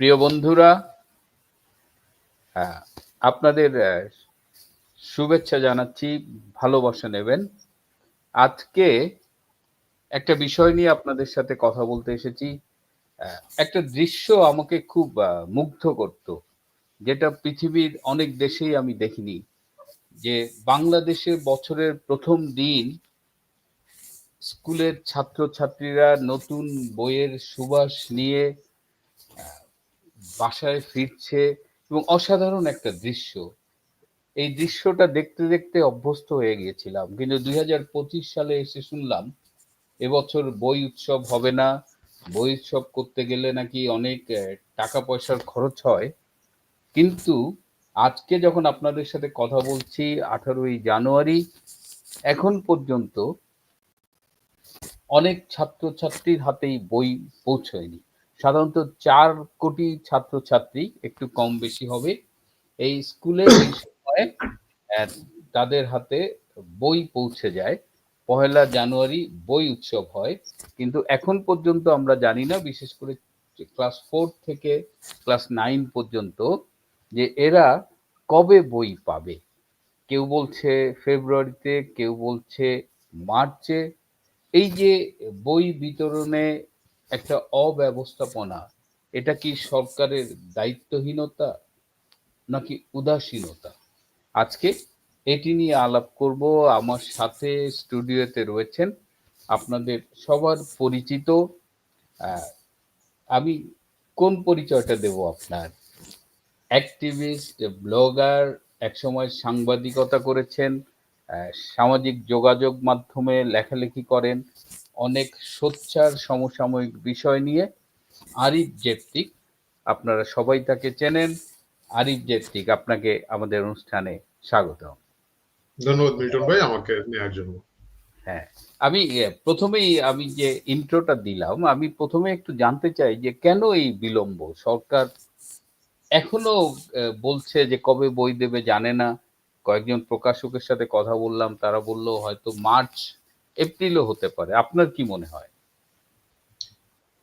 প্রিয় বন্ধুরা হ্যাঁ, আপনাদের শুভেচ্ছা জানাচ্ছি ভালোবাসা নেবেন। আজকে একটা বিষয় নিয়ে আপনাদের সাথে কথা বলতে এসেছি। একটা দৃশ্য আমাকে খুব মুগ্ধ করত যেটা পৃথিবীর অনেক দেশেই আমি দেখিনি যে বাংলাদেশে বছরের প্রথম দিন স্কুলের ছাত্রছাত্রীরা নতুন বইয়ের সুবাস নিয়ে বাসায় ফিরছে এবং অসাধারণ একটা দৃশ্য। এই দৃশ্যটা দেখতে দেখতে অভ্যস্ত হয়ে গিয়েছিলাম। কিন্তু দুই হাজার পঁচিশ সালে এসে শুনলাম, এবছর বই উৎসব হবে না। বই উৎসব করতে গেলে নাকি অনেক টাকা পয়সার খরচ হয়। কিন্তু আজকে যখন আপনাদের সাথে কথা বলছি, আঠারোই জানুয়ারি, এখন পর্যন্ত অনেক ছাত্রছাত্রীর হাতেই বই পৌঁছয়নি। সাধারণত চার কোটি ছাত্রছাত্রী একটু কম বেশি হবে। এই স্কুলে তাদের হাতে বই পৌঁছে যায়। পহেলা জানুয়ারি বই উৎসব হয়। কিন্তু এখন পর্যন্ত আমরা জানি না, বিশেষ করে ক্লাস ফোর থেকে ক্লাস নাইন পর্যন্ত, যে এরা কবে বই পাবে। কেউ বলছে ফেব্রুয়ারিতে, কেউ বলছে মার্চে এই যে বই বিতরণে একটা অব্যবস্থাপনা, এটা কি সরকারের দায়িত্বহীনতা নাকি উদাসীনতা? আজকে এটি নিয়ে আলাপ করব। আমার সাথে স্টুডিওতে রয়েছেন আপনাদের সবার পরিচিত আমি কোন পরিচয়টা দেব আপনার? অ্যাক্টিভিস্ট, ব্লগার, একসময় সাংবাদিকতা করেছেন সামাজিক যোগাযোগ মাধ্যমে লেখালেখি করেন। অনেক সোচ্চার সমসাময়িক বিষয় নিয়ে আরিফ জেপ্তিক আপনারা সবাই তাকে চেনেন। আরিফ জেপ্তিক আপনাকে আমাদের অনুষ্ঠানে স্বাগত ধন্যবাদ মিল্টন ভাই আমাকে নেওয়ার জন্য। হ্যাঁ আমি প্রথমেই আমি যে ইন্ট্রোটা দিলাম আমি প্রথমে একটু জানতে চাই যে কেন এই বিলম্ব? সরকার এখনও বলছে যে কবে বই দেবে জানে না। কয়েকজন প্রকাশকের সাথে কথা বললাম, তারা বলল হয়তো মার্চ, এপ্রিলও হতে পারে। আপনার কি মনে হয়?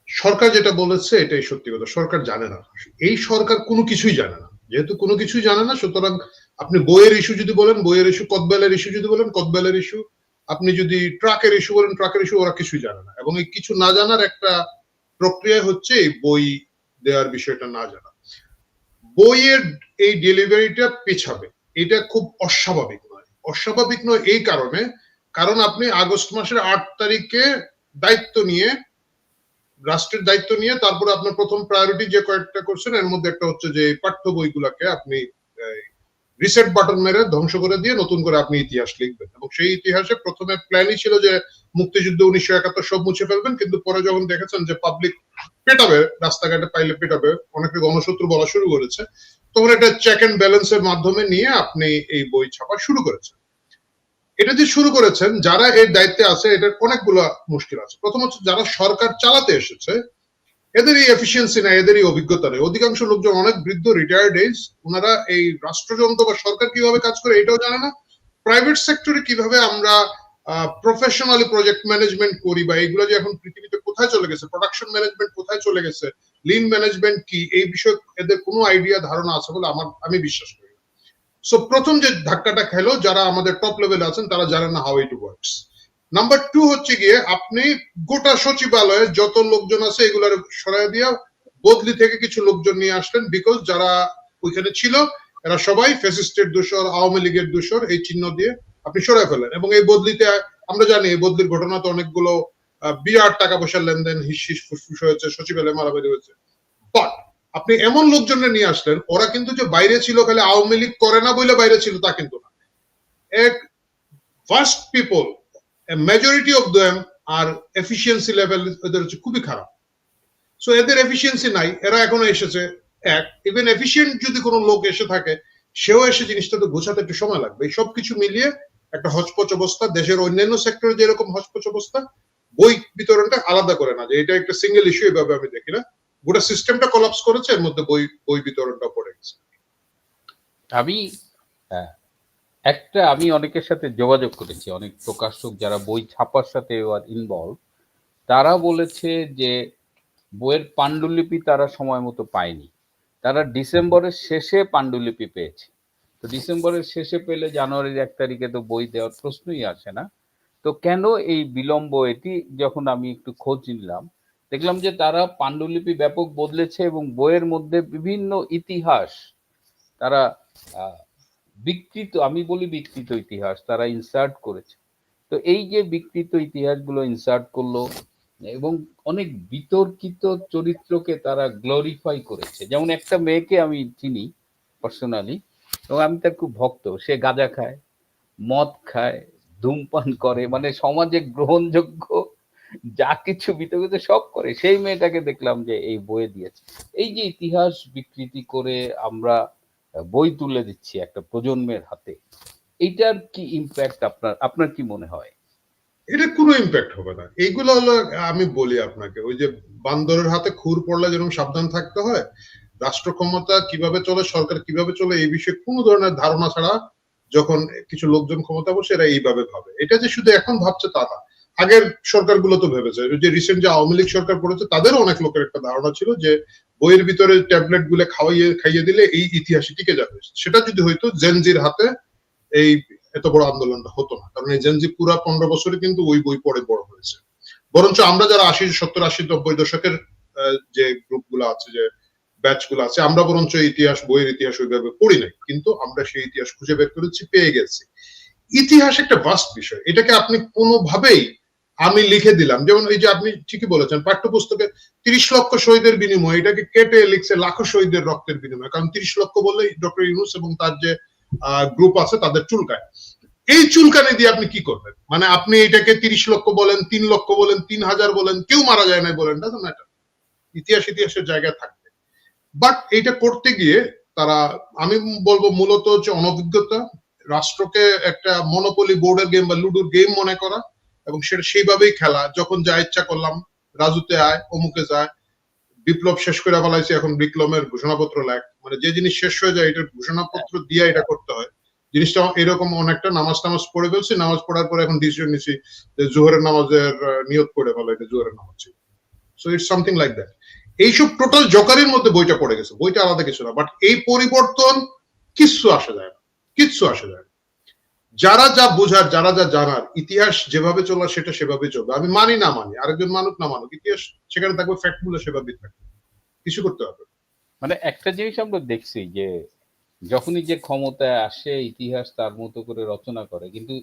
সরকার যেটা বলেছে, এটাই সত্যি কথা। সরকার জানে না। এই সরকার কোনো কিছুই জানে না। যেহেতু কোনো কিছুই জানে না, সুতরাং আপনি বইয়ের ইস্যু যদি বলেন, বইয়ের ইস্যু কদবেলের ইস্যু যদি বলেন, কদবেলের ইস্যু আপনি যদি ট্রাকের ইস্যু বলেন, ট্রাকের ইস্যু ওরা কিছুই জানে না। এবং এই কিছু না জানার একটা প্রক্রিয়া হচ্ছে এই বই দেওয়ার বিষয়টা না জানা। বইয়ের এই ডেলিভারিটা পেছাবে। এটা খুব অস্বাভাবিক নয়। অস্বাভাবিক নয় এই কারণে, কারণ আপনি আগস্ট মাসের আট তারিখে দায়িত্ব নিয়ে, রাষ্ট্রের দায়িত্ব নিয়ে তারপরে আপনার প্রথম প্রায়োরিটি যে কয়েকটা করছেন, এর মধ্যে একটা হচ্ছে যে পাঠ্য বইগুলাকে আপনি রিসেট বাটন মেরে ধ্বংস করে দিয়ে নতুন করে আপনি ইতিহাস লিখবেন। এবং সেই ইতিহাসে প্রথমে প্ল্যানই ছিল যে মুক্তিযুদ্ধ উনিশশো একাত্তর সব মুছে ফেলবেন, কিন্তু পরে যখন দেখেছেন যে পাবলিক পেটাবে, রাস্তাঘাটে পাইলে পেটাবে, অনেকে গণশত্রু বলা শুরু করেছে তখন এটা চেক এন্ড ব্যালেন্সের মাধ্যমে নিয়ে আপনি এই বই ছাপা শুরু করেছেন। এটা যে শুরু করেছেন যারা এর দায়িত্বে আছে এটার অনেকগুলো মুশকিল আছে। প্রথম হচ্ছে যারা সরকার চালাতে এসেছে, এদেরই এফিসিয়েন্সি নাই, এদেরই অভিজ্ঞতা নেই। অধিকাংশ লোকজন অনেক বৃদ্ধ রিটায়ার্ড এজ ওনারা এই রাষ্ট্রযন্ত্র বা সরকার কীভাবে কাজ করে এটাও জানে না। প্রাইভেট সেক্টরে কীভাবে আমরা প্রফেশনালি প্রজেক্ট ম্যানেজমেন্ট করি বা এগুলো যে এখন পৃথিবীতে কোথায় চলে গেছে প্রোডাকশন ম্যানেজমেন্ট কোথায় চলে গেছে লিন ম্যানেজমেন্ট কি? এই বিষয়ে এদের কোনো আইডিয়া ধারণা আছে বলে আমার, আমি বিশ্বাস করি সো প্রথম যে ধাক্কাটা খেলো, যারা আমাদের টপ লেভেলে আছেন, তারা জানেন না how it works number two হচ্ছে গিয়ে, আপনি গোটা সচিবালয়ে যত লোকজন আছে, এগুলার সরাই দিয়া বদলি থেকে কিছু লোকজন নিয়ে আসলেন বিকজ যারা ওইখানে ছিল, এরা সবাই ফেসিস্টের দোষর, আওয়ামী লীগের দোষর, এই চিহ্ন দিয়ে আপনি সরাই ফেলেন এবং এই বদলিতে, আমরা জানি এই বদলির ঘটনা তো অনেকগুলো বিরাট টাকা পয়সার লেনদেন, হিস হিস, ফুসফুস হয়েছে, সচিবালয়ে মারামারি হয়েছে। বাট আপনি এমন লোকজনের নিয়ে আসলেন, ওরা কিন্তু যে বাইরে ছিল খালি আওয়ামী লীগ করে না বলে বাইরে ছিল তা কিন্তু না। এক first people majority of them are efficiency level এদের হচ্ছে খুবই খারাপ। সো এদের এফিসিয়েন্সি নাই, এরা এখনও এসেছে এক। ইভেন এফিসিয়েন্ট যদি কোনো লোক এসে থাকে, সেও এসে জিনিসটা তো গোছাতে একটু সময় লাগবে। এই সবকিছু মিলিয়ে একটা হচপচ অবস্থা, দেশের অন্যান্য সেক্টরে যেরকম হচপচ অবস্থা, বই বিতরণটা আলাদা করে না, যে এটা একটা সিঙ্গেল ইস্যু এভাবে আমি দেখি না। গোটা সিস্টেমটা কলাপস করেছে এর মধ্যে বই বই বিতরণটা পড়ে গেছে। আমি একটা আমি অনেকের সাথে যোগাযোগ করেছি অনেক প্রকাশক যারা বই ছাপার সাথে ইনভলভ তারা বলেছে যে বইয়ের পাণ্ডুলিপি তারা সময় মতো পায়নি। তারা ডিসেম্বরের শেষে পাণ্ডুলিপি পেয়েছে। তো ডিসেম্বরের শেষে পেলে জানুয়ারির এক তারিখে তো বই দেওয়ার প্রশ্নই আসে না। তো কেন এই বিলম্ব এটি যখন আমি একটু খোঁজ নিলাম দেখলাম যে তারা পাণ্ডুলিপি ব্যাপক বদলেছে এবং বইয়ের মধ্যে বিভিন্ন ইতিহাস তারা বিকৃত, আমি বলি বিকৃত ইতিহাস তারা ইনসার্ট করেছে। তো এই যে বিকৃত ইতিহাসগুলো ইনসার্ট করল এবং অনেক বিতর্কিত চরিত্রকে তারা গ্লোরিফাই করেছে। যেমন একটা মেয়েকে আমি চিনি পার্সোনালি এবং আমি তার খুব ভক্ত। সে গাঁজা খায়, মদ খায়, ধূমপান করে মানে সমাজে গ্রহণযোগ্য যা কিছু বিতর্কিত সব করে, সেই মেয়েটাকে দেখলাম যে এই বইয়ে দিয়েছে। এই যে ইতিহাস বিকৃতি করে আমরা বই তুলে দিচ্ছি একটা প্রজন্মের হাতে, এইটার কি ইম্প্যাক্ট আপনার আপনার কি মনে হয়? এটা কোনো ইম্প্যাক্ট হবে না। এইগুলো হলো, আমি বলি আপনাকে, ওই যে বান্দরের হাতে খুর পড়লে যেরকম সাবধান থাকতে হয় রাষ্ট্র ক্ষমতা কীভাবে চলে, সরকার কীভাবে চলে, এই বিষয়ে কোনো ধরনের ধারণা ছাড়া যখন কিছু লোকজন ক্ষমতা বসে, এরা এইভাবে ভাবে। এটা যে শুধু এখন ভাবছে তা না। আগের সরকারগুলো তো ভেবেছে। যে রিসেন্ট যে আওয়ামী লীগ সরকার পড়েছে, তাদেরও অনেক লোকের একটা ধারণা ছিল যে, বইয়ের ভিতরে ট্যাবলেটগুলো খাওয়াইয়ে, খাইয়ে দিলে এই ইতিহাসে টিকে যাবে। সেটা যদি হয়তো জেনজির হাতে এই এত বড় আন্দোলনটা হতো না। কারণ এই জেনজি পুরা পনেরো বছরে কিন্তু ওই বই পড়ে বড় হয়েছে। বরঞ্চ আমরা যারা আশি, সত্তর, আশি, নব্বই দশকের যে গ্রুপগুলো আছে, যে ব্যাচগুলো আছে, আমরা বরঞ্চ ইতিহাস, বইয়ের ইতিহাস ওইভাবে পড়ি নাই। কিন্তু আমরা সেই ইতিহাস খুঁজে বের করেছি, পেয়ে গেছি। ইতিহাস একটা বাস্ট বিষয়। এটাকে আপনি কোনোভাবেই আমি লিখে দিলাম। যেমন এই যে আপনি ঠিকই বলেছেন, পাঠ্যপুস্তকে তিরিশ লক্ষ শহীদের বিনিময়ে, এটাকে কেটে লিখছে লাখো শহীদের রক্তের বিনিময়ে। কারণ তিরিশ লক্ষ বললে ডক্টর ইউনুস এবং তার যে গ্রুপ আছে তাদের চুলকায়। এই চুলকানি দিয়ে আপনি কি করবেন? মানে আপনি এটাকে তিরিশ লক্ষ বলেন, তিন লক্ষ বলেন, তিন হাজার বলেন, কেউ মারা যায় না বলেন ম্যাটার ইতিহাস ইতিহাসের জায়গায় থাকবে। বাট এইটা করতে গিয়ে তারা, আমি বলব মূলত হচ্ছে অনভিজ্ঞতা, রাষ্ট্রকে একটা মনোপলি বোর্ডের গেম বা লুডোর গেম মনে করা এবং সেটা সেইভাবেই খেলা। যখন যা ইচ্ছা করলাম, রাজুতে আয়, অমুকে যায় বিপ্লব শেষ করে ফেলাইছে, এখন বিপ্লবের ঘোষণাপত্র লেখ। মানে যে জিনিস শেষ হয়ে যায়, এটার ঘোষণাপত্র দিয়ে এটা করতে হয়। জিনিসটা এরকম অনেকটা নামাজ টামাজ পড়ে ফেলছি, নামাজ পড়ার পরে এখন ডিসিশন নিছি যে জোহরের নামাজের নিয়ত করে ফেলা, এটা জোহরের নামাজ ছিল। So it's something like that এইসব টোটাল জকারের মধ্যে বইটা পড়ে গেছে। বইটা আলাদা কিছু না বাট এই পরিবর্তন কিচ্ছু আসা যায় না। কিচ্ছু আসা যায় না। যারা যা বোঝার, যারা যা জানার, ইতিহাস যেভাবে চলার সেটা সেভাবে চলবে। আমি মানি না মানি, আরেকজন মানুষ না মানুক, ইতিহাস সেখানে থাকবে ফ্যাক্টগুলো সেভাবেই থাকবে। কিছু করতে হবে। মানে একটা জিনিস আমরা দেখছি যে, যখনই যে ক্ষমতায় আসে, ইতিহাস তার মতো করে রচনা করে, কিন্তু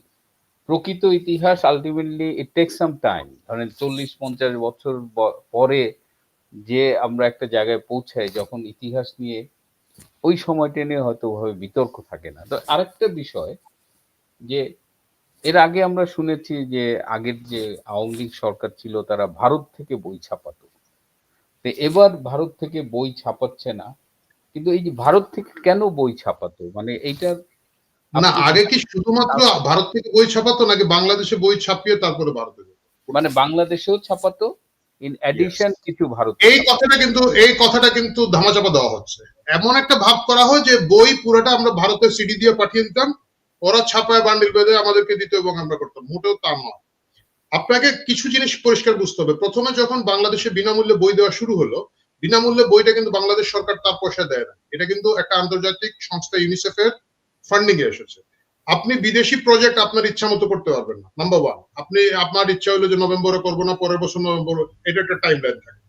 প্রকৃত ইতিহাস ultimately it take some time ধরেন চল্লিশ, পঞ্চাশ বছর পরে যে আমরা একটা জায়গায় পৌঁছাই, যখন ইতিহাস নিয়ে ওই সময়টা নিয়ে হয়তো ওভাবে বিতর্ক থাকে না। তো আরেকটা বিষয় যে এর আগে আমরা শুনেছি যে আগের যে আওয়ামী লীগ সরকার ছিল তারা ভারত থেকে বই ছাপাতো। তো এবার ভারত থেকে বই ছাপাচ্ছে না কিন্তু এই যে ভারত থেকে কেন বই ছাপাতো? মানে এইটার না আগে কি শুধুমাত্র ভারত থেকে বই ছাপাতো নাকি বাংলাদেশে বই ছাপিয়ে তারপরে ভারতে? মানে বাংলাদেশেও ছাপাতো ইন অ্যাডিশন কিছু ভারত এই কথাটা কিন্তু এই কথাটা কিন্তু ধামাচাপা দেওয়া হচ্ছে। এমন একটা ভাব করা হয় যে বই পুরোটা আমরা ভারতের সিডি দিয়ে পাঠিয়ে দিতাম ওরা ছাপায় বান্ডিল বেঁধে আমাদেরকে দিত এবং আমরা করতাম। মোটেও তা নয়। আপনাকে কিছু জিনিস পরিষ্কার বুঝতে হবে। প্রথমে যখন বাংলাদেশে বিনামূল্যে বই দেওয়া শুরু হলো, বিনামূল্যে বইটা কিন্তু বাংলাদেশ সরকার তার পয়সা দেয় না। এটা কিন্তু একটা আন্তর্জাতিক সংস্থা ইউনিসেফের ফান্ডিং এ এসেছে। আপনি বিদেশি প্রজেক্ট আপনার ইচ্ছা মতো করতে পারবেন না। নাম্বার ওয়ান আপনি, আপনার ইচ্ছা হলো যে নভেম্বরে করব না, পরের বছর নভেম্বর, এটা একটা টাইম লাইন থাকে।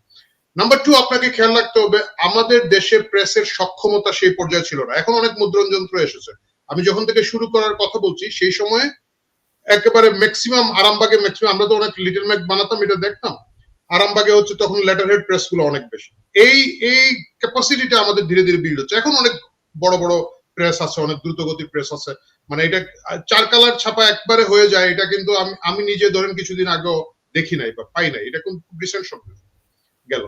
নাম্বার টু আপনাকে খেয়াল রাখতে হবে, আমাদের দেশে প্রেসের সক্ষমতা সেই পর্যায়ে ছিল না। এখন অনেক মুদ্রণ যন্ত্র এসেছে। আমি যখন থেকে শুরু করার কথা বলছি, সেই সময়ে একেবারে ম্যাক্সিমাম আরামবাগে ম্যাক্সিমাম আমরা তো অনেক লিটল ম্যাক বানাতাম, এটা দেখতাম। আরামবাগে হচ্ছে তখন লেটার হেড প্রেসগুলো অনেক বেশি। এই এই ক্যাপাসিটিটা আমাদের ধীরে ধীরে বিল্ড হচ্ছে। এখন অনেক বড় বড় প্রেস আছে, অনেক দ্রুত গতির প্রেস আছে। মানে এটা চার কালার ছাপা একবারে হয়ে যায়, এটা কিন্তু আমি আমি নিজে ধরেন কিছুদিন আগেও দেখি নাই বা পাই নাই। এটা কিন্তু রিসেন্ট শব্দ গেল।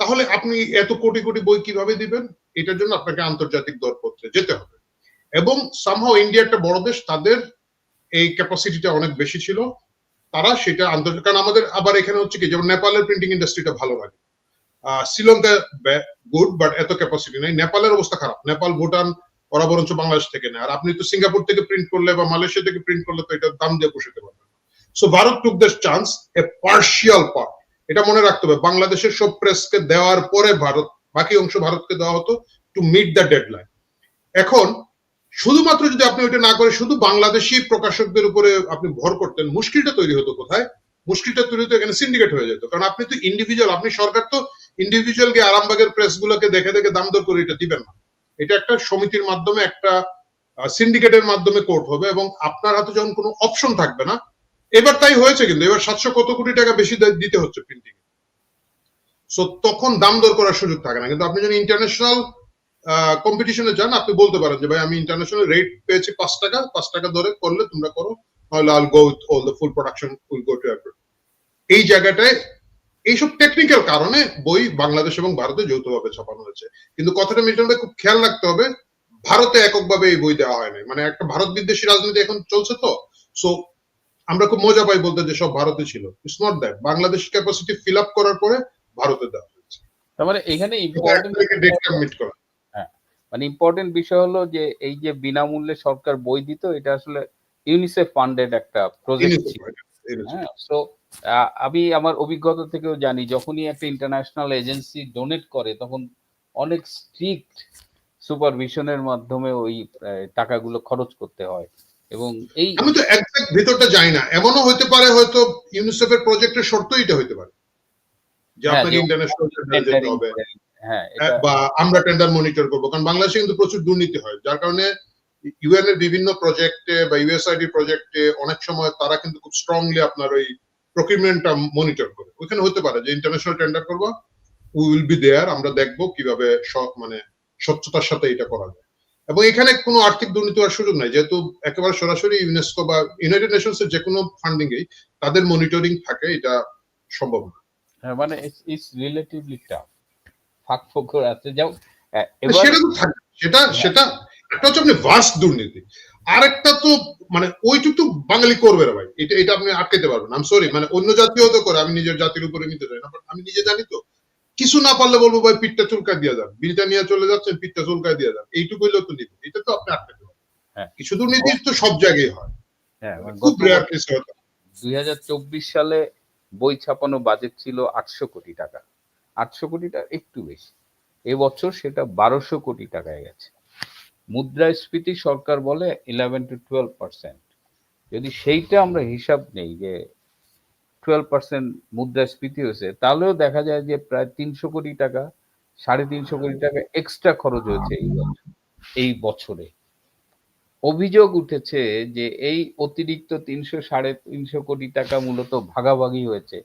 তাহলে আপনি এত কোটি কোটি বই কীভাবে দিবেন? এটার জন্য আপনাকে আন্তর্জাতিক দরপত্রে যেতে হবে। এবং সামহাও ইন্ডিয়া একটা বড় দেশ, তাদের এই ক্যাপাসিটিটা অনেক বেশি ছিল। তারা সেটা আন্তর্জাতিক কারণ আমাদের আবার এখানে হচ্ছে কি, যেমন নেপালের প্রিন্টিং ইন্ডাস্ট্রিটা ভালো লাগে। শ্রীলঙ্কা গুড বাট এত ক্যাপাসিটি নেই। নেপালের অবস্থা খারাপ। নেপাল, ভুটান, ওরা বরঞ্চ বাংলাদেশ থেকে নেয়। আর আপনি তো সিঙ্গাপুর থেকে প্রিন্ট করলে বা মালয়েশিয়া থেকে প্রিন্ট করলে তো এটা দাম দিয়ে পোষাতে পারবেন so Bharat took this chance a partial part এটা মনে রাখতে হবে, বাংলাদেশের সব প্রেসকে দেওয়ার পরে ভারত, বাকি অংশ ভারতকে দেওয়া হতো টু মিট দ্য ডেডলাইন এখন শুধুমাত্র যদি আপনি ওইটা না করে শুধু বাংলাদেশি প্রকাশকদের উপরে আপনি ভর করতেন, মুশকিলটা তৈরি হতো কোথায়? মুশকিলটা তৈরি হতো এখানে সিন্ডিকেট হয়ে যেত। কারণ আপনি তো ইন্ডিভিজুয়াল আপনি সরকার তো ইন্ডিভিজুয়াল গিয়ে আরামবাগের প্রেস গুলোকে দেখে দেখে দাম দর করে এটা দিবেন না। এটা একটা সমিতির মাধ্যমে, একটা সিন্ডিকেটের মাধ্যমে কোর্ট হবে এবং আপনার হাতে যখন কোনো অপশন থাকবে না, এবার তাই হয়েছে কিন্তু, এবার সাতশো কত কোটি টাকা বেশি দিতে হচ্ছে প্রিন্টিং তখন দাম দর করার সুযোগ থাকে না। কিন্তু আপনি যদি ইন্টারন্যাশনাল কম্পিটিশনে যান আপনি বলতে পারেন যে ভাই আমি ইন্টারন্যাশনাল রেট পেয়েছি পাঁচ টাকা পাঁচ টাকা ধরে করলে তোমরা করো নাহলে all go with all the full production will go to এই জায়গাটায় এইসব টেকনিক্যাল কারণে বই বাংলাদেশ এবং ভারতে যৌথভাবে ছাপানো হয়েছে। কিন্তু কথাটা মিল্টন ভাই খুব খেয়াল রাখতে হবে ভারতে এককভাবে এই বই দেওয়া হয় নাই মানে একটা ভারত বিদ্বেষী রাজনীতি এখন চলছে তো? সো আমরা খুব মজা পাই বলতে যে সব ভারতে ছিল। It's not that Bangladesh capacity fill up করার পরে ভারতে দেওয়া হয়েছে। তার মানে এখানে ইম্পর্টেন্ট তারিখে ডেটটা মিট করা মানে ইম্পর্টেন্ট বিষয় হলো যে এই যে বিনামূল্যে সরকার বই দিত এটা আসলে ইউনিসেফ ফান্ডেড একটা প্রজেক্ট ছিল। হ্যাঁ সো আমি আমার অভিজ্ঞতা থেকেও জানি যখনই একটা ইন্টারন্যাশনাল এজেন্সি ডোনেট করে তখন অনেক স্ট্রিক্ট সুপারভিশনের মাধ্যমে ওই টাকাগুলো খরচ করতে হয়। এবং এই আমি তো একজ্যাক্ট ভিতরটা যাই না। এমনও হতে পারে হয়তো ইউনিসেফের প্রজেক্টের শর্ত এটা হইতে পারে। যে হ্যাঁ, আপনাকে ইন্টারন্যাশনাল হবে। হ্যাঁ বা আমরা টেন্ডার মনিটর করব কারণ বাংলাদেশে কিন্তু প্রচুর দুর্নীতি হয় যার কারণে ইউএন এর বিভিন্ন প্রজেক্টে বা ইউএসআইডি প্রজেক্টে অনেক সময় তারা কিন্তু খুব স্ট্রংলি আপনার ওই প্রকিউরমেন্টটা মনিটর করে। ওখানে হতে পারে যে ইন্টারন্যাশনাল টেন্ডার করব উই উইল বি দেয়ার আমরা দেখব কীভাবে স- মানে স্বচ্ছতার সাথে এটা করা যায়। এবং এখানে কোনো আর্থিক দুর্নীতি হওয়ার সুযোগ নাই যেহেতু একেবারে সরাসরি ইউনেস্কো বা ইউনাইটেড নেশনস এর যে কোনো ফান্ডিং এই তাদের মনিটরিং থাকে এটা সম্ভব না। হ্যাঁ, মানে ইটস রিলেটিভলি টাফ ফাঁক ফোকর আছে। যাও সেটা তো সেটা সেটা একটা হচ্ছে আপনি ভাস্ট দুর্নীতি। আরেকটা তো মানে ওইটুকু তো বাঙালি করবে না ভাই। এটা এটা আপনি আটকাইতে পারবেন আম সরি মানে অন্য জাতীয় তো করে আমি নিজের জাতির উপরে নিতে চাই না আমি নিজে জানি তো। কিছু না পারলে বলব ভাই পিঠটা চুলকায় দিয়ে যান। বিলটা নিয়ে চলে যাচ্ছেন পিঠটা চুলকায় দিয়ে যান। এইটুকু হইলেও তো নিবে। এটা তো আপনি আটকাতে পারবেন হ্যাঁ। কিছু দুর্নীতি তো সব জায়গায় হয়। হ্যাঁ মানে খুব রেয়ার কেস হয়তো। দুই হাজার চব্বিশ সালে বই ছাপানো বাজেট ছিল আটশো কোটি টাকা। আটশো কোটি টাকা একটু বেশি। এবছর সেটা বারোশো কোটি টাকায় গেছে। মুদ্রাস্ফীতি সরকার বলে ইলেভেন টু টুয়েলভ পার্সেন্ট যদি সেইটা আমরা হিসাব নেই যে টুয়েলভ পার্সেন্ট মুদ্রাস্ফীতি হয়েছে, তাহলেও দেখা যায় যে প্রায় তিনশো কোটি টাকা, সাড়ে তিনশো কোটি টাকা এক্সট্রা খরচ হয়েছে এই বছর, এই বছরে। অভিযোগ উঠেছে যে এই অতিরিক্ত তিনশো, সাড়ে তিনশো কোটি টাকা মূলত ভাগাভাগি হয়েছে।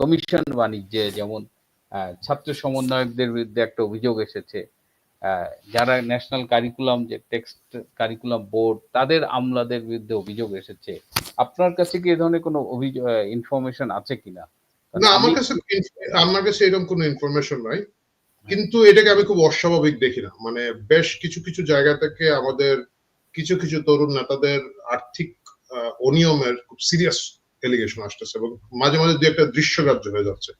কমিশন বাণিজ্যে যেমন ছাত্র সমন্বয়কদের বিরুদ্ধে একটা অভিযোগ এসেছে। যারা ন্যাশনাল কারিকুলাম যে টেক্সট কারিকুলাম বোর্ড তাদের আমলাদের বিরুদ্ধে অভিযোগ এসেছে। আপনার কাছে কি এ ধরনের কোনো অভিযোগ ইনফরমেশন আছে কিনা? না আমার কাছে আমার কাছে এরকম কোনো ইনফরমেশন নাই। কিন্তু এটাকে আমি খুব অস্বাভাবিক দেখি না। মানে বেশ কিছু কিছু জায়গা থেকে আমাদের কিছু কিছু তরুণ নেতাদের আর্থিক অনিয়মের খুব সিরিয়াস এলিগেশন আসতেছে এবং মাঝে মাঝে দু একটা দৃশ্যগ্রাহ্য হয়ে যাচ্ছে।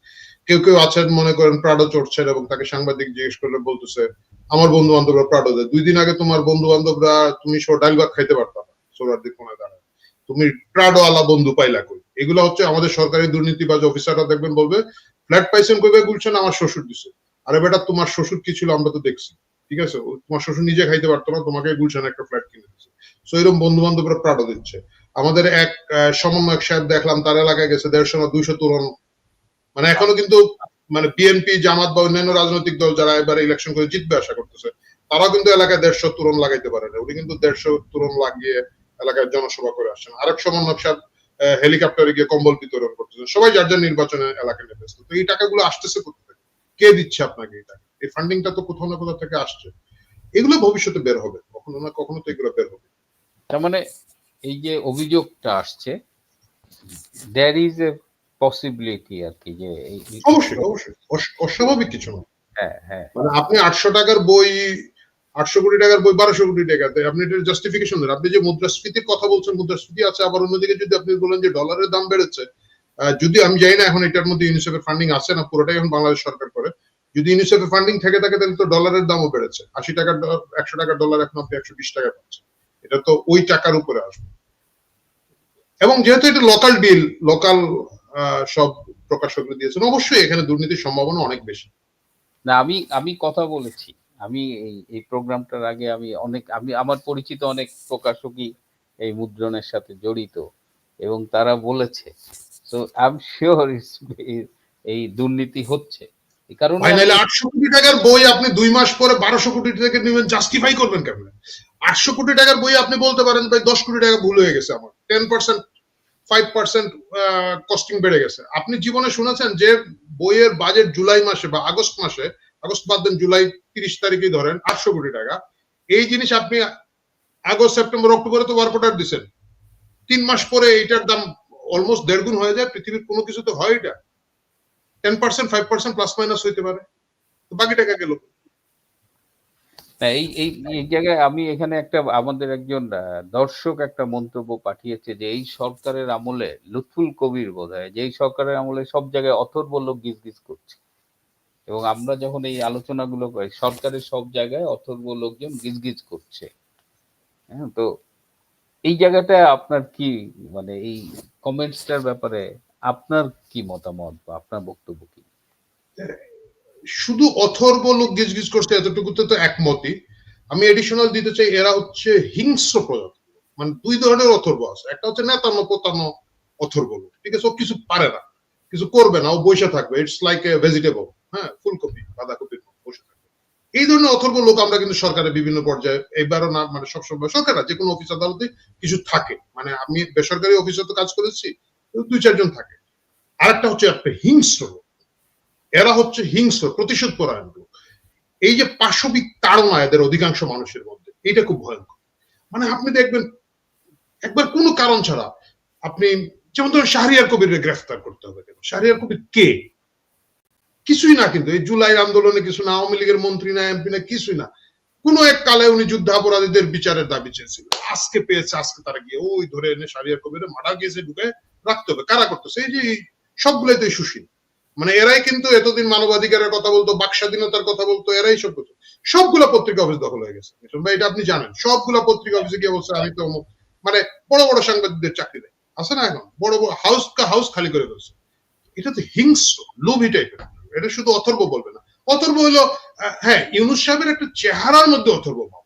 কেউ কেউ আছেন, মনে করেন প্রাডো চড়ছেন এবং তাকে সাংবাদিক জিজ্ঞেস করলে বলতেছে, আমার বন্ধু বান্ধবরা প্রাডো দেয়। দুই দিন আগে তোমার বন্ধু বান্ধবরা তুমি সো ডাল ভাত খাইতে পারতাম সোলার দিক দাঁড়ায়। তুমি প্রাডো আলা বন্ধু পাইলা কই? এগুলো হচ্ছে আমাদের সরকারি দুর্নীতিবাজ অফিসাররা দেখবেন বলবে, ফ্ল্যাট পাইছেন কইবে গুলছেন আমার শ্বশুর দিছে। আরে বেটা, তোমার শ্বশুর কি ছিল? আমরা তো দেখছি। ঠিক আছে? তোমার শ্বশুর নিজে খাইতে পারতো না, তোমাকে গুলশান একটা ফ্ল্যাট কিনে দিচ্ছে সো এরকম বন্ধু বান্ধবরা প্রাডো দিচ্ছে। আমাদের এক সমন্বয়ক সাহেব দেখলাম, তার এলাকায় গেছে দেড়শো না দুইশো তরুণ। মানে এখনও কিন্তু মানে বিএনপি জামাত বা অন্যান্য রাজনৈতিক দল যারা এবারে ইলেকশন করে জিতবে আশা করতেছে, তারাও কিন্তু এলাকায় দেড়শো তরুণ লাগাইতে পারে না। উনি কিন্তু দেড়শো তরুণ লাগিয়ে এলাকায় জনসভা করে আসছেন। আরেক সমন্বয়ক সাহেব হেলিকপ্টারে গিয়ে কম্বল বিতরণ করতেছেন সবাই যার যার নির্বাচনে এলাকায় নিয়ে ব্যস্ত তো এই টাকাগুলো আসতেছে কোথা থেকে? কে দিচ্ছে আপনাকে এই টাকা? এই ফান্ডিংটা তো কোথাও না কোথাও থেকে আসছে। এগুলো ভবিষ্যতে বের হবে। কখনো না কখনো তো এগুলো বের হবে। তার মানে এই যে অভিযোগটা আসছে দ্যার ইজ এ পসিবিলিটি আর কি যে অবশ্যই অবশ্যই অস্বাভাবিক কিছু না। হ্যাঁ হ্যাঁ। মানে আপনি আটশো টাকার বই আটশো কোটি টাকার বই বারোশো কোটি টাকাতে আপনি এটার জাস্টিফিকেশন দেন। আপনি যে মুদ্রাস্ফীতির কথা বলছেন মুদ্রাস্ফীতি আছে আবার অন্যদিকে যদি আপনি বলেন যে ডলারের দাম বেড়েছে যদি আমি জানি না এখন এটার মধ্যে ইউনিসেফের ফান্ডিং আছে না পুরোটাই এখন বাংলাদেশ সরকার করে যদি ইউনিসেফে ফান্ডিং থেকে থাকে তাহলে তো ডলারের দামও বেড়েছে। আশি টাকার একশো টাকার ডলার এখন আপনি একশো বিশ টাকা পাচ্ছেন। এটা তো ওই টাকার উপরে আসবে। এবং যেহেতু এটা লোকাল ডিল লোকাল সব প্রকাশকরা দিয়েছেন অবশ্যই এখানে দুর্নীতির সম্ভাবনা অনেক বেশি। না আমি আমি কথা বলেছি। আমি এই এই প্রোগ্রামটার আগে আমি অনেক আমি আমার পরিচিত অনেক প্রকাশকই এই মুদ্রণের সাথে জড়িত এবং তারা বলেছে। তো আই এম শিওর এই দুর্নীতি হচ্ছে। এই কারণে আমি- আটশো কোটি টাকার বই আপনি দুই মাস পরে বারোশো কোটি টাকা নেবেন জাস্টিফাই করবেন কেমন? আটশো কোটি টাকার বই আপনি বলতে পারেন ভাই দশ কোটি টাকা ভুল হয়ে গেছে আমার। Ten percent five percent costing বেড়ে গেছে। আপনি জীবনে শুনেছেন যে বইয়ের বাজেট জুলাই মাসে বা আগস্ট মাসে, আগস্ট বাদ দেন, জুলাই তিরিশ তারিখে ধরেন, আটশো কোটি টাকা। এই জিনিস আপনি আগস্ট, সেপ্টেম্বর, অক্টোবরে তো ওয়ার্ক অর্ডার দিচ্ছেন তিন মাস পরে এইটার দাম অলমোস্ট দেড় গুণ হয়ে যায়, পৃথিবীর কোনো কিছু তো হয় এটা। Ten percent five percent plus minus হইতে পারে। তো বাকি টাকা গেল। এই এই এই জায়গায় আমি এখানে একটা, আমাদের একজন দর্শক একটা মন্তব্য পাঠিয়েছে যে এই সরকারের আমলে লুৎফুল কবির বোধ হয় যে এই সরকারের আমলে সব জায়গায় অথর্ব লোক গিজ গিজ করছে। এবং আমরা যখন এই আলোচনাগুলো করি, সরকারের সব জায়গায় অথর্ব লোকজন গিজ গিজ করছে। হ্যাঁ তো এই জায়গাটা আপনার কি মানে এই কমেন্টসটার ব্যাপারে আপনার কি মতামত বা আপনার বক্তব্য কি? শুধু অথর্ব লোক গিজ গিজ করছে এতটুকুতে তো একমতই। আমি এডিশনাল দিতে চাই, এরা হচ্ছে হিংস্র প্রজাতি। মানে দুই ধরনের অথর্ব আছে। একটা হচ্ছে নেতানো পোতানো অথর্ব লোক, ঠিক আছে? ও কিছু পারে না, কিছু করবে না, ও বসে থাকবে। ইটস লাইক এ ভেজিটেবল হ্যাঁ? ফুলকপি বাঁধাকপি বসে থাকবে। এই ধরনের অথর্ব লোক আমরা কিন্তু সরকারের বিভিন্ন পর্যায়ে, এবারও না মানে সবসময় সরকার না যে কোনো অফিস আদালতে কিছু থাকে। মানে আমি বেসরকারি অফিসে তো কাজ করেছি, দুই চারজন থাকে। আরেকটা হচ্ছে একটা হিংস্র লোক। এরা হচ্ছে হিংস্র প্রতিশোধ পরায়ণ লোক। এই যে পাশবিক তাড়না এদের অধিকাংশ মানুষের মধ্যে, এটা খুব ভয়ঙ্কর। মানে আপনি দেখবেন, একবার কোনো কারণ ছাড়া আপনি, যেমন ধরুন শাহরিয়ার কবির গ্রেফতার করতে হবে কেন? শাহরিয়ার কবির কে? কিছুই না কিন্তু, এই জুলাই আন্দোলনে কিছু না, আওয়ামী লীগের মন্ত্রী না, এমপি না, কিছুই না। কোন এক কালে উনি যুদ্ধাপরাধীদের বিচারের দাবি চেয়েছিল। আজকে পেয়েছে, আজকে তারা গিয়ে ওই ধরে এনে শাহরিয়ার কবির মারা গিয়েছে ঢুকে রাখতে হবে। কারা করতেছে? এই যে সবগুলোই তো সুশীল। মানে এরাই কিন্তু এতদিন মানবাধিকারের কথা বলতো বাক স্বাধীনতার কথা বলতো, এরাই সব করতো। সবগুলা পত্রিকা অফিস দখল হয়ে গেছে। ভাই, এটা আপনি জানেন। সবগুলা পত্রিকা অফিসে গিয়ে বলছে, আমি তো মানে বড় বড় সাংবাদিকদের চাকরি দেয়। আছে না এখন? বড় বড় হাউস হাউস খালি করে ফেলছে। এটা তো হিংস্র, লোভী টাইপের এটা শুধু অথর্ব বলবে না। অথর্ব হলো হ্যাঁ ইউনুস সাহেবের একটা চেহারার মধ্যে অথর্ব ভাব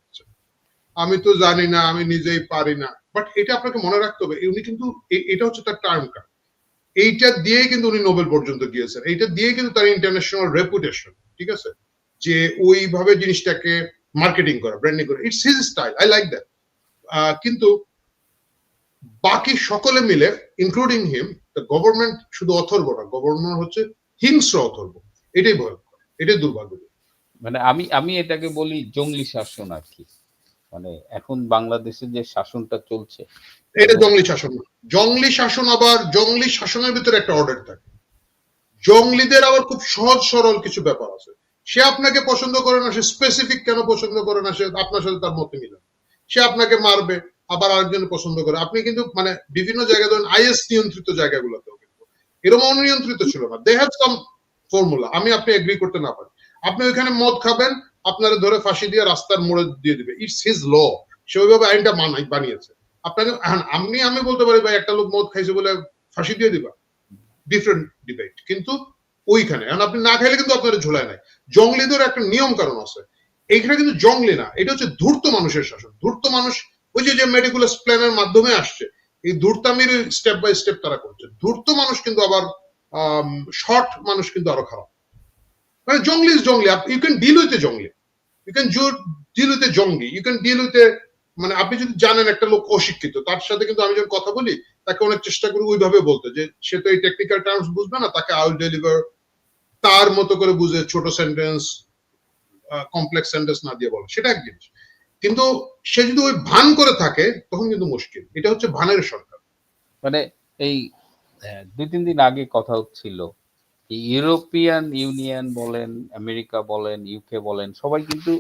আমি তো জানি না, আমি নিজেই পারি না। বাট এটা আপনাকে মনে রাখতে হবে, উনি কিন্তু এটা হচ্ছে তার টার্ম কার্ড এইটা দিয়ে কিন্তু উনি নোবেল পর্যন্ত গিয়েছেন। এইটা দিয়ে কিন্তু তার ইন্টারন্যাশনাল রেপুটেশন ঠিক আছে? যে ওইভাবে জিনিসটাকে মার্কেটিং করা ব্র্যান্ডিং করা it's his style I like that কিন্তু বাকি সকলে মিলে ইনক্লুডিং হিম দ্য গভর্নমেন্ট শুধু অথর্ব না গভর্নমেন্ট হচ্ছে হিংস্র অথর্ব। এটাই ভয়ঙ্কর, এটাই দুর্ভাগ্য মানে আমি আমি এটাকে বলি জঙ্গলি শাসন আর কি। মানে এখন বাংলাদেশে যে শাসনটা চলছে এটা জঙ্গলি শাসন জঙ্গলি শাসন আবার জঙ্গলি শাসনের ভিতরে একটা অর্ডার থাকে। জঙ্গলিদের আবার খুব সহজ সরল কিছু ব্যাপার আছে। সে আপনাকে পছন্দ করে না, সে স্পেসিফিক কেন পছন্দ করে না, সে আপনার সাথে তার মতে মিলে সে আপনাকে মারবে, আবার আরেকজন পছন্দ করে। আপনি কিন্তু মানে বিভিন্ন জায়গায় ধরেন আইএস নিয়ন্ত্রিত জায়গাগুলোতেও কিন্তু। এরকম অনিয়ন্ত্রিত ছিল না। দে হ্যাভ সাম ফর্মুলা আমি, আপনি এগ্রি করতে না পারি আপনি ওইখানে মদ খাবেন, আপনারা ধরে ফাঁসি দিয়ে রাস্তার মোড়ে দিয়ে দিবে। ইটস হিজ ল সে ওইভাবে আইনটা বানিয়েছে। আপনাকে আমি আমি বলতে পারি ভাই, একটা লোক মদ খাইছে বলে ফাঁসি দিয়ে দিবা। ডিফারেন্ট ডিবেট কিন্তু ওইখানে, এখন আপনি না খাইলে কিন্তু আপনার ঝোলায় নাই। জঙ্গলিদের একটা নিয়ম কারণ আছে। এইখানে কিন্তু জঙ্গলি না, এটা হচ্ছে ধূর্ত মানুষের শাসন। ধূর্ত মানুষ, ওই যে যে মেডিকুলাস প্ল্যানের মাধ্যমে আসছে, এই ধূর্তামির স্টেপ বাই স্টেপ তারা করছে। ধূর্ত মানুষ কিন্তু আবার শর্ট মানুষ কিন্তু আরও খারাপ। মানে jungli is jungli you can deal with a jungli. You can deal with a jungli. You can deal with a মানে আপনি যদি জানেন একটা লোক অশিক্ষিত, তার সাথে কিন্তু আমি যখন কথা বলি, তাকে অনেক চেষ্টা করি ওইভাবে বলতে যে সে তো এই টেকনিক্যাল টার্মস বুঝবে না, তাকে আউল ডেলিভার তার মতো করে বুঝে ছোট সেন্টেন্স কমপ্লেক্স সেন্টেন্স না দিয়ে বলে। সেটা এক জিনিস। কিন্তু সে যদি ওই ভান করে থাকে, তখন কিন্তু মুশকিল। এটা হচ্ছে ভানের সরকার। মানে এই দুই, তিন দিন আগে কথা হচ্ছিল ইউরোপিয়ান ইউনিয়ন বলেন, আমেরিকা বলেন ইউকে বলেন, সবাই কিন্তু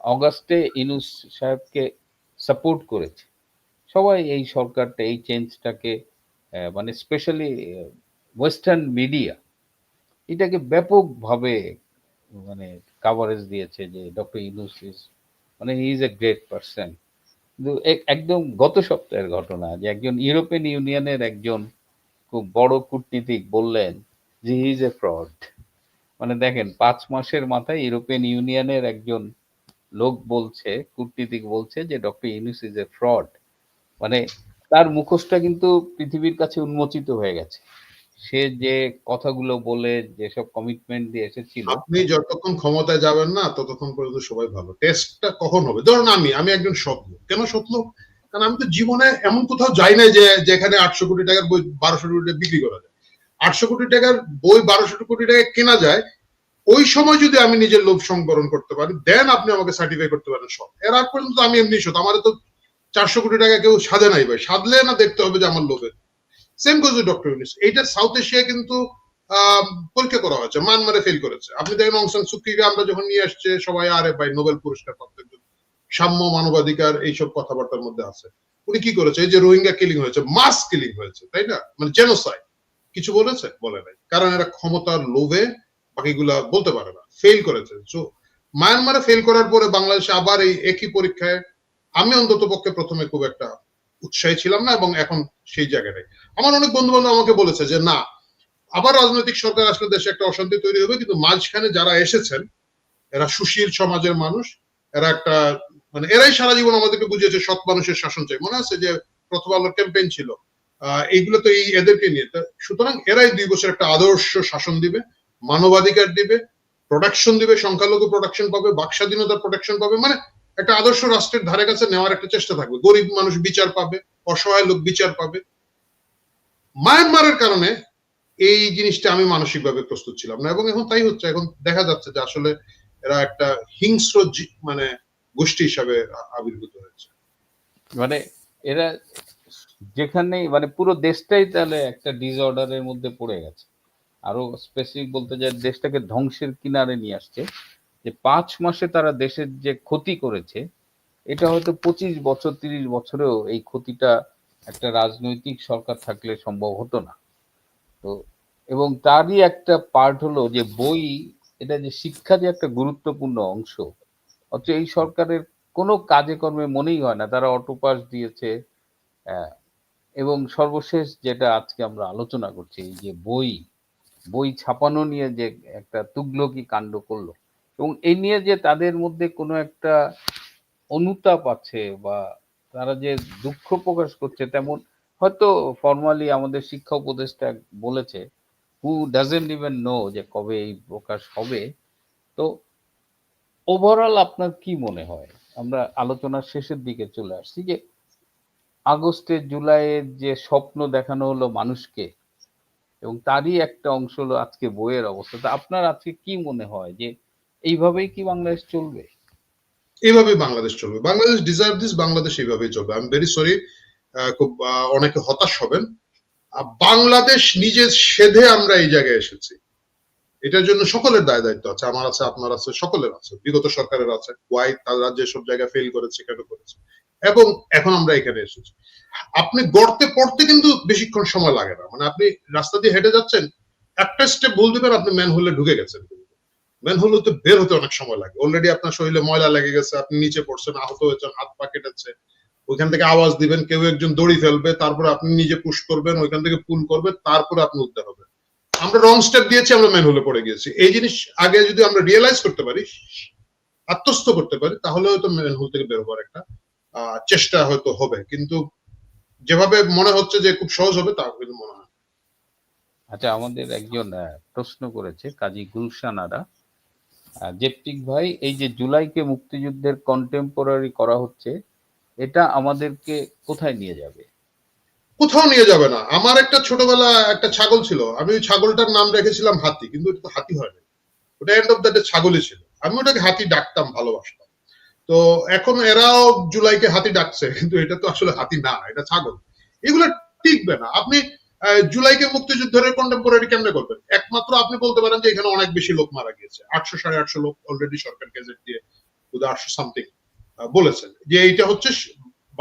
অগাস্টে ইনুস সাহেবকে সাপোর্ট করেছে। সবাই এই সরকারটা, এই চেঞ্জটাকে মানে স্পেশালি ওয়েস্টার্ন মিডিয়া এটাকে ব্যাপকভাবে মানে কাভারেজ দিয়েছে যে ডক্টর ইউনুস মানে he is a great person কিন্তু এক- একদম গত সপ্তাহের ঘটনা যে একজন ইউরোপিয়ান ইউনিয়নের একজন খুব বড় কূটনীতিক বললেন যে হি ইজ এ ফ্রড মানে দেখেন, পাঁচ মাসের মাথায় ইউরোপিয়ান ইউনিয়নের একজন লোক বলছে, কূটনীতিক বলছে যে doctor Yunus is a fraud মানে তার মুখোশটা কিন্তু পৃথিবীর কাছে উন্মোচিত হয়ে গেছে। সে যে কথাগুলো বলে যেসব কমিটমেন্ট দিয়ে এসেছিল। আপনি যতক্ষণ ক্ষমতায় যাবেন না, ততক্ষণ পর্যন্ত সবাই ভালো। টেস্টটা কখন হবে? ধরুন আমি আমি একজন লোক কেন লোক কারণ আমি তো জীবনে এমন কোথাও যাই নাই যে, যেখানে আটশো কোটি টাকার বই বারোশো কোটি টাকা বিক্রি করা যায়। আটশো কোটি টাকার বই বারোশো কোটি টাকা কেনা যায় ওই সময় যদি আমি নিজের লোভ সংবরণ করতে পারি দেন আপনি আমাকে সার্টিফাই করতে পারেন সৎ। এর আগ পর্যন্ত আমি এমনি সৎ। আমার তো চারশো কোটি টাকা কেউ সাজে নাই ভাই। সাধলে না দেখতে হবে যে আমার লোভের সেম গোজ ডক্টর ইউনিস এইটা সাউথ এশিয়ায় কিন্তু পরীক্ষা করা হয়েছে মানমারে ফেল করেছে। আপনি দেখেন আমরা যখন নিয়ে আসছে, সবাই, আরে ভাই নোবেল পুরস্কার প্রাপ্ত সাম্য মানবাধিকার, এইসব কথাবার্তার মধ্যে আছে। উনি কি করেছে? এই যে রোহিঙ্গা কিলিং হয়েছে মাস কিলিং হয়েছে, তাই না? মানে জেনোসাইড কিছু বলেছে? বলে নাই। কারণ এরা ক্ষমতার লোভে বাকিগুলা বলতে পারে না। ফেল করেছে। সো মায়ানমারে ফেল করার পরে বাংলাদেশে আবার এই একই পরীক্ষায় আমি অন্তত পক্ষে প্রথমে খুব একটা উৎসাহী ছিলাম না এবং এখন সেই জায়গাটাই আমার অনেক বন্ধু বান্ধব আমাকে বলেছে যে না আবার রাজনৈতিক সরকার আসলে দেশে একটা অশান্তি তৈরি হবে। কিন্তু মাঝখানে যারা এসেছেন এরা সুশীল সমাজের মানুষ এরা একটা মানে এরাই সারা জীবন আমাদেরকে বুঝিয়েছে সৎ মানুষের শাসন চাই। মনে আছে যে প্রথম আলোর ক্যাম্পেইন ছিল। আহ, এইগুলো তো এই এদেরকে নিয়ে। সুতরাং এরাই দুই বছর একটা আদর্শ শাসন দিবে। মানবাধিকার দিবে প্রোটেকশন দিবে, সংখ্যালঘু প্রোটেকশন পাবে বাক স্বাধীনতার প্রোটেকশন পাবে মানে একটা আদর্শ রাষ্ট্রের ধারে কাছে নেওয়ার একটা চেষ্টা থাকবে। গরিব মানুষ বিচার পাবে, অসহায় লোক বিচার পাবে। মায়ানমারের কারণে এই জিনিসটা আমি মানসিকভাবে প্রস্তুত ছিলাম না, এবং এখন তাই হচ্ছে, এখন দেখা যাচ্ছে যে আসলে এরা একটা হিংস্র মানে গোষ্ঠী হিসাবে আবির্ভূত হয়েছে। মানে এরা যেখানে মানে পুরো দেশটাই তাহলে একটা ডিসঅর্ডারের মধ্যে পড়ে গেছে। আরও স্পেসিফিক বলতে যায় দেশটাকে ধ্বংসের কিনারে নিয়ে আসছে, যে পাঁচ মাসে তারা দেশের যে ক্ষতি করেছে, এটা হয়তো পঁচিশ বছর, তিরিশ বছরেও এই ক্ষতিটা একটা রাজনৈতিক সরকার থাকলে সম্ভব হতো না। তো, এবং তারই একটা পার্ট হলো যে বই, এটা যে শিক্ষা যে একটা গুরুত্বপূর্ণ অংশ, অথচ এই সরকারের কোনো কাজে কর্মে মনেই হয় না। তারা অটো পাস দিয়েছে এবং সর্বশেষ যেটা আজকে আমরা আলোচনা করছি, এই যে বই বই ছাপানো নিয়ে যে একটা তুগলকি কাণ্ড করল। এবং এই নিয়ে যে তাদের মধ্যে কোনো একটা অনুতাপ আছে বা তারা যে দুঃখ প্রকাশ করছে তেমন হয়তো ফর্মালি আমাদের শিক্ষা উপদেষ্টা বলেছে হু ডাজেন্ট ইভেন নো যে কবে এই প্রকাশ হবে। তো ওভারঅল আপনার কি মনে হয়? আমরা আলোচনার শেষের দিকে চলে আসছি যে আগস্টে জুলাইয়ের যে স্বপ্ন দেখানো হলো মানুষকে এবং তারই একটা অংশ হলো আজকে বইয়ের অবস্থা। তা আপনার আজকে কি মনে হয় যে এইভাবেই কি বাংলাদেশ চলবে? এইভাবে বাংলাদেশ চলবে। বাংলাদেশ ডিজার্ভ দিস বাংলাদেশ এইভাবেই চলবে। আই এম ভেরি সরি খুব অনেকে হতাশ হবেন। বাংলাদেশ নিজের সেধে আমরা এই জায়গায় এসেছি। এটার জন্য সকলের দায় দায়িত্ব আছে। আমার আছে, আপনার আছে, সকলের আছে। বিগত সরকারের আছে। ওয়াই তারা যেসব জায়গায় ফেল করেছে, কেন করেছে? এবং এখন আমরা এখানে এসেছি। আপনি গড়তে পড়তে কিন্তু বেশিক্ষণ সময় লাগে না। মানে আপনি রাস্তা দিয়ে হেঁটে যাচ্ছেন, একটা স্টেপ ভুল দিবেন, আপনি ম্যান হলে ঢুকে গেছেন ম্যান হলে তো বের হতে অনেক সময় লাগে। অলরেডি আপনার শরীরে ময়লা লেগে গেছে, আপনি নিচে পড়ছেন, আহত হয়েছেন, হাত পা কেটেছে। ওইখান থেকে আওয়াজ দিবেন, কেউ একজন দড়ি ফেলবে, তারপরে আপনি নিজে পুশ করবেন, ওইখান থেকে পুল করবে তারপরে আপনি উঠতে হবে আমরা রং স্টেপ দিয়েছি আমরা ম্যান হলে পড়ে গিয়েছি। এই জিনিস আগে যদি আমরা রিয়েলাইজ করতে পারি আত্মস্থ করতে পারি তাহলে হয়তো ম্যান হোল থেকে বের হওয়ার একটা চেষ্টা হয়তো হবে। কিন্তু যেভাবে মনে হচ্ছে যে খুব সহজ হবে তা কিন্তু মনে হয় আচ্ছা আমাদের একজন প্রশ্ন করেছে কাজী গুলশান আরা। আহ, জেপটিক ভাই এই যে জুলাইকে মুক্তিযুদ্ধের কন্টেম্পোরারি করা হচ্ছে এটা আমাদেরকে কোথায় নিয়ে যাবে? কোথাও নিয়ে যাবে না। আমার একটা ছোটবেলা একটা ছাগল ছিল। আমি ওই ছাগলটার নাম রেখেছিলাম হাতি, কিন্তু এটা তো হাতি হয় না ওটা এন্ড অফ দ্য ডে ছাগলই ছিল। আমি ওটাকে হাতি ডাকতাম, ভালোবাসতাম। তো এখন এরাও জুলাইকে হাতি ডাকছে, কিন্তু এটা তো আসলে হাতি না, এটা ছাগল। এগুলো টিকবে না। আপনি জুলাইকে মুক্তিযুদ্ধের কন্টেম্পোরারি কেমনে করবেন? একমাত্র আপনি বলতে পারেন যে এখানে অনেক বেশি লোক মারা গিয়েছে। আটশো সাড়ে আটশো লোক অলরেডি সরকার গেজেট দিয়ে আটশো সামথিং বলেছেন। যে এইটা হচ্ছে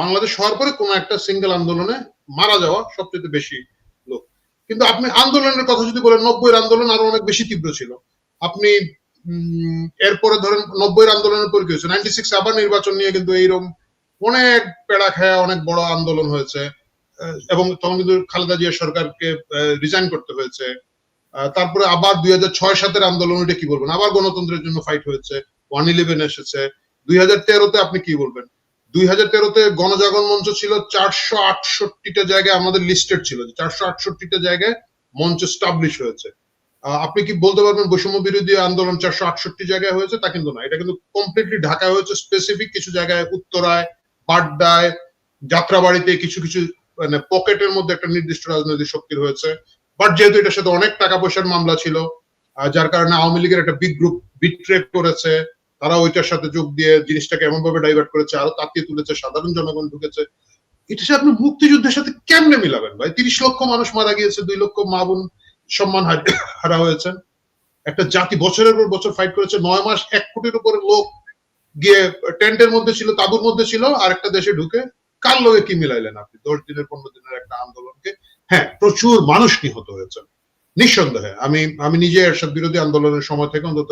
বাংলাদেশ হওয়ার পরে কোন একটা সিঙ্গেল আন্দোলনে মারা যাওয়া সবচেয়ে বেশি লোক। কিন্তু আপনি আন্দোলনের কথা যদি বলেন নব্বই আন্দোলন আরও অনেক বেশি তীব্র ছিল। আপনি এরপরে ধরেন নব্বই আন্দোলনের পর কি হয়েছে? নাইনটি সিক্স আবার নির্বাচন নিয়ে কিন্তু এইরকম অনেক পেড়া খায়া, অনেক বড় আন্দোলন হয়েছে। এবং তখন কিন্তু খালেদা জিয়া সরকারকে রিজাইন করতে হয়েছে। তারপরে আবার দুই হাজার ছয় সাতের আন্দোলন, এটা কি বলবেন? আবার গণতন্ত্রের জন্য ফাইট হয়েছে। ওয়ান ইলেভেন এসেছে। দুই হাজার তেরোতে আপনি কি বলবেন? দুই হাজার তেরোতে গণজাগরণ মঞ্চ ছিল, চারশো আটষট্টিটা জায়গায় আমাদের লিস্টেড ছিল চারশো আটষট্টিটা জায়গায় মঞ্চ স্টাবলিশ হয়েছে। আপনি কি বলতে পারবেন বৈষম্য বিরোধী আন্দোলন চারশো আটষট্টি জায়গায় হয়েছে? তা কিন্তু না এটা কিন্তু কমপ্লিটলি ঢাকায় হয়েছে স্পেসিফিক কিছু জায়গায়, উত্তরায়, বাড্ডায়, যাত্রাবাড়িতে কিছু কিছু মানে পকেটের মধ্যে একটা নির্দিষ্ট রাজনৈতিক শক্তির হয়েছে। বাট যেহেতু এটার সাথে অনেক টাকা পয়সার মামলা ছিল যার কারণে আওয়ামী লীগের একটা বিগ গ্রুপ বিট্রেক করেছে তারা ওইটার সাথে যোগ দিয়ে জিনিসটাকে এমন ভাবে ডাইভার্ট করেছে, আরও তাকিয়ে তুলেছে, সাধারণ জনগণ ঢুকেছে। এটা আপনি মুক্তিযুদ্ধের সাথে কেমনে মিলাবেন ভাই? তিরিশ লক্ষ মানুষ মারা গিয়েছে, দুই লক্ষ মা বোন সম্মান হারা হয়েছে একটা জাতি বছরের পর বছর ফাইট করেছে, নয় মাস এক কোটির উপরে লোক গিয়ে টেন্টের মধ্যে ছিল, তাঁবুর মধ্যে ছিল, আর একটা দেশে ঢুকে কার লোকে কি মিলাইলেন আপনি? দশ দিনের, পনেরো দিনের একটা আন্দোলনকে। হ্যাঁ প্রচুর মানুষ নিহত হয়েছে নিঃসন্দেহে, আমি আমি নিজে এরশাদ বিরোধী আন্দোলনের সময় থেকে অন্তত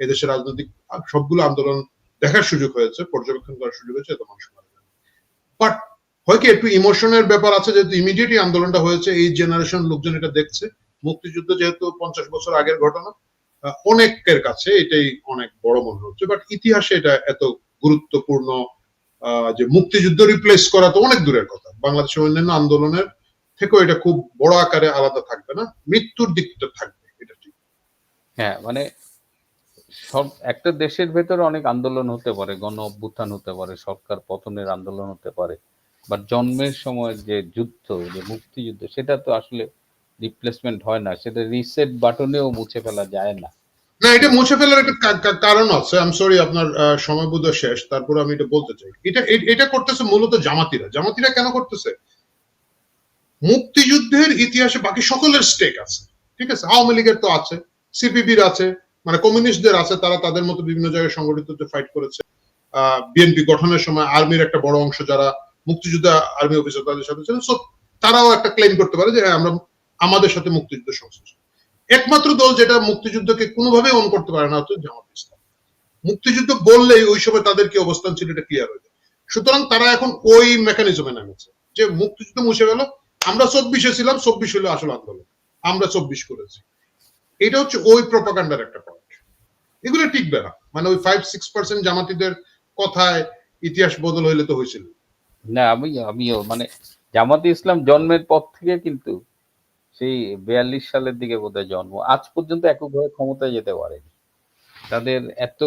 এদেশের রাজনৈতিক সবগুলো আন্দোলন দেখার সুযোগ হয়েছে, পর্যবেক্ষণ করার সুযোগ হয়েছে, এত মানুষ মারা যায়। বাট হয় কি একটু ইমোশনের ব্যাপার আছে, যেহেতু ইমিডিয়েটলি আন্দোলনটা হয়েছে, এই জেনারেশন লোকজন এটা দেখছে। মুক্তিযুদ্ধ যেহেতু পঞ্চাশ বছর আগের ঘটনা অনেকের কাছে এটাই অনেক বড় মনে হচ্ছে। বাট ইতিহাসে এটা এত গুরুত্বপূর্ণ যে মুক্তিযুদ্ধ রিপ্লেস করা তো অনেক দূরের কথা। বাংলাদেশের অন্যান্য আন্দোলনের থেকেও এটা খুব বড় আকারে আলাদা থাকবে না, মৃত্যুর দিকটা থাকবে, এটা ঠিক। হ্যাঁ মানে সব, একটা দেশের ভেতরে অনেক আন্দোলন হতে পারে, গণ অভ্যুত্থান হতে পারে, সরকার পতনের আন্দোলন হতে পারে বাট জন্মের সময় যে যুদ্ধ যে মুক্তিযুদ্ধ, সেটা তো আসলে রিপ্লেসমেন্ট হয় না, সেটা রিসেট বাটনেও মুছে ফেলা যায় না। না, এটা মুছে ফেলার একটা কারণ আছে সরি আপনার সময় শেষ, তারপর আমি এটা বলতে চাই। এটা এটা করতেছে মূলত জামাতিরা। জামাতিরা কেন করতেছে? মুক্তিযুদ্ধের ইতিহাসে বাকি সকলের স্টেক আছে। ঠিক আছে? আওয়ামী লীগের তো আছে সিপিবির আছে মানে কমিউনিস্টদের আছে, তারা তাদের মতো বিভিন্ন জায়গায় সংগঠিত ফাইট করেছে। বিএনপি গঠনের সময় আর্মির একটা বড় অংশ যারা মুক্তিযোদ্ধা আর্মি অফিসার তাদের সাথে ছিল সো তারাও একটা ক্লেম করতে পারে যে হ্যাঁ আমরা আমাদের সাথে মুক্তিযুদ্ধ সংশ্লিষ্ট। একমাত্র দল যেটা মুক্তিযুদ্ধকে কোনোভাবে অন করতে পারে না, হচ্ছে জামাত ইসলাম। মুক্তিযুদ্ধ বললেই ওই সময় তাদের কি অবস্থান ছিল এটা ক্লিয়ার হয়ে সুতরাং তারা এখন ওই মেকানিজমে নামেছে যে, মুক্তিযুদ্ধ মুছে গেল আমরা চব্বিশে ছিলাম, চব্বিশ হলো আসল আন্দোলন। আমরা চব্বিশ করেছি। এটা হচ্ছে ওই প্রপাগান্ডার একটা পয়েন্ট এগুলো টিকবে না। মানে ওই ফাইভ সিক্স পার্সেন্ট জামাতিদের কথায় ইতিহাস বদল হইলে তো হয়েছিল না, আমি, আমিও মানে জামাতে ইসলাম জন্মের পর থেকে কিন্তু সেই বিয়াল্লিশ সালের দিকে বোধহয় জন্ম। আজ পর্যন্ত এককভাবে ক্ষমতায় যেতে পারেনি। তাদের এত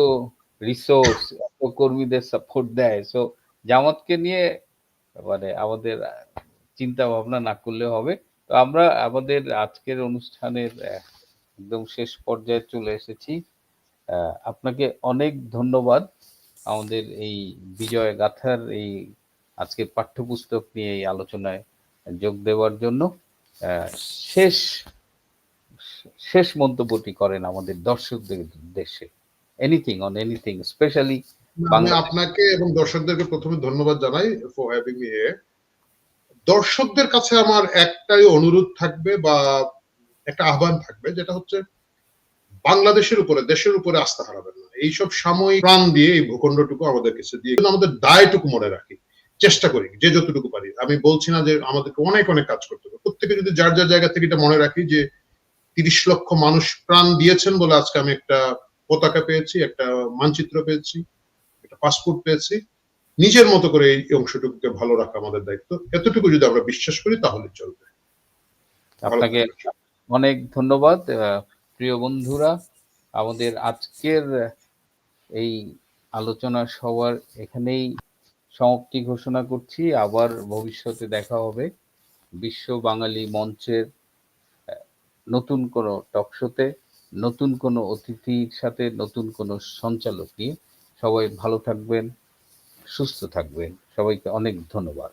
রিসোর্স এত কর্মীদের সাপোর্ট দেয়। সো জামাতকে নিয়ে মানে আমাদের চিন্তা ভাবনা না করলে হবে। তো আমরা আমাদের আজকের অনুষ্ঠানের একদম শেষ পর্যায়ে চলে এসেছি। আপনাকে অনেক ধন্যবাদ আমাদের এই বিজয় গাথার এই আজকের পাঠ্যপুস্তক নিয়ে এই আলোচনায় যোগ দেওয়ার জন্য। শেষ শেষ মন্তব্যটি করেন আমাদের দর্শকদের উদ্দেশ্যে। এনিথিং অন এনিথিং স্পেশালি আপনাকে এবং দর্শকদেরকে প্রথমে ধন্যবাদ জানাই ফর হ্যাভিং মি দর্শকদের কাছে আমার একটাই অনুরোধ থাকবে বা একটা আহ্বান থাকবে, যেটা হচ্ছে বাংলাদেশের উপরে, দেশের উপরে আস্থা হারাবেন না। এইসব সাময়িক প্রাণ দিয়ে এই ভূখণ্ডটুকু আমাদের কাছে দিয়ে আমাদের দায়টুকু মনে রাখি, চেষ্টা করি যে যতটুকু পারি। আমি বলছি না যে আমাদেরকে অনেক অনেক কাজ করতে হবে। প্রত্যেকে যদি যার যার জায়গা থেকে এটা মনে রাখি যে তিরিশ লক্ষ মানুষ প্রাণ দিয়েছেন বলে আজকে আমি একটা পতাকা পেয়েছি, একটা মানচিত্র পেয়েছি, একটা পাসপোর্ট পেয়েছি, নিজের মতো করে এই অংশটুকুকে ভালো রাখা আমাদের দায়িত্ব। এতটুকু যদি আমরা বিশ্বাস করি, তাহলে চলবে। আপনাকে। অনেক ধন্যবাদ প্রিয় বন্ধুরা। আমাদের আজকের এই আলোচনা সবার এখানেই সমাপ্তি ঘোষণা করছি। আবার ভবিষ্যতে দেখা হবে বিশ্ব বাঙালি মঞ্চের নতুন কোনো টকশোতে নতুন কোনো অতিথির সাথে, নতুন কোনো সঞ্চালক নিয়ে। সবাই ভালো থাকবেন, সুস্থ থাকবেন। সবাইকে অনেক ধন্যবাদ।